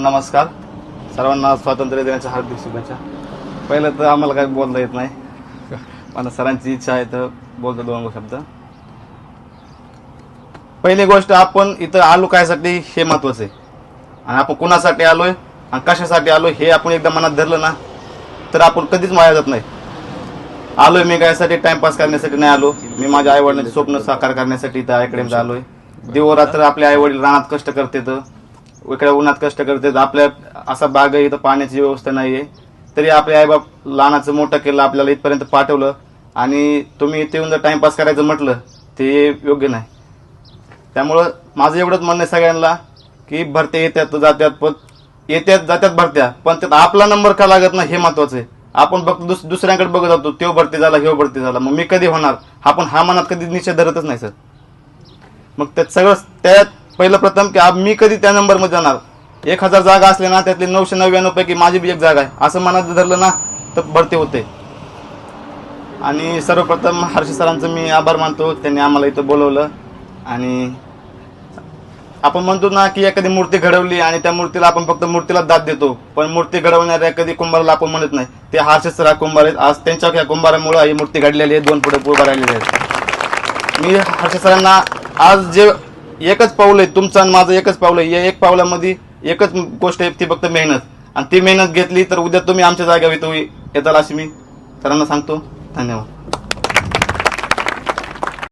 सर्वांना नमस्कार. सर्वांना स्वातंत्र्य दिनाच्या हार्दिक शुभेच्छा. पहिलं तर आम्हाला काही बोलता येत नाही. मला सरांची इच्छा आहे तर बोलतो दोन शब्द. पहिली गोष्ट आपण इथं आलो कायसाठी हे महत्वाचं आहे. आणि आपण कुणासाठी आलोय आणि कशासाठी आलोय हे आपण एकदा मनात धरलं ना तर आपण कधीच वाया जात नाही. आलोय मी कायसाठी टाइमपास करण्यासाठी नाही आलो. मी माझ्या आईवडिलांचे स्वप्न साकार करण्यासाठी इथं आयकडे आलोय. दिवरात्र आपले आई वडील रानात कष्ट करते तर इकडे उन्हात कष्ट करतात आपल्या असा बाग आहे इथं पाण्याची व्यवस्था नाही आहे तरी आपले आईबाप लहानाचं मोठं केलं आपल्याला इथपर्यंत पाठवलं. आणि तुम्ही इथे येऊन जर टाइमपास करायचं म्हटलं ते योग्य नाही. त्यामुळं माझं एवढंच म्हणणं आहे सगळ्यांना की भरत्या येत्यात जात्यात पण येत्यात जात्यात भरत्या. पण त्यात आपला नंबर का लागत नाही हे महत्वाचं आहे. आपण बघ दुस दुसऱ्यांकडे बघत जातो तो भरती झाला ह्यो भरती झाला. मग मी कधी होणार? आपण हा मनात कधी निश्चय धरतच नाही सर. मग त्यात सगळं त्यात पहिलं प्रथम की आप- मी कधी त्या नंबरमध्ये जाणार? एक हजार जागा असल्या ना त्यातली नऊशे नव्याण्णव पैकी माझी बी एक जागा आहे. असं मनात धरलं ना तर भरती होते. आणि सर्वप्रथम हर्ष सरांचं मी आभार मानतो. त्यांनी आम्हाला इथं बोलवलं. आणि आपण म्हणतो ना की एखादी मूर्ती घडवली आणि त्या मूर्तीला आपण फक्त मूर्तीला दाद देतो. पण मूर्ती घडवणाऱ्या कधी कुंभाराला आपण म्हणत नाही. ते हर्ष सर हा कुंभार आहेत. आज त्यांच्या या कुंभारामुळे ही मूर्ती घडलेली आहे. दोन पुढे उभा राहिलेली आहेत. मी हर्ष सरांना आज जे एकच पाऊल आहे तुमचं आणि माझं एकच पाऊल आहे. या एक पावलामध्ये एकच गोष्ट आहे ती फक्त मेहनत. आणि ती मेहनत घेतली तर उद्या तुम्ही आमच्या जागेवर येतो येताल अशी मी सरांना सांगतो. धन्यवाद.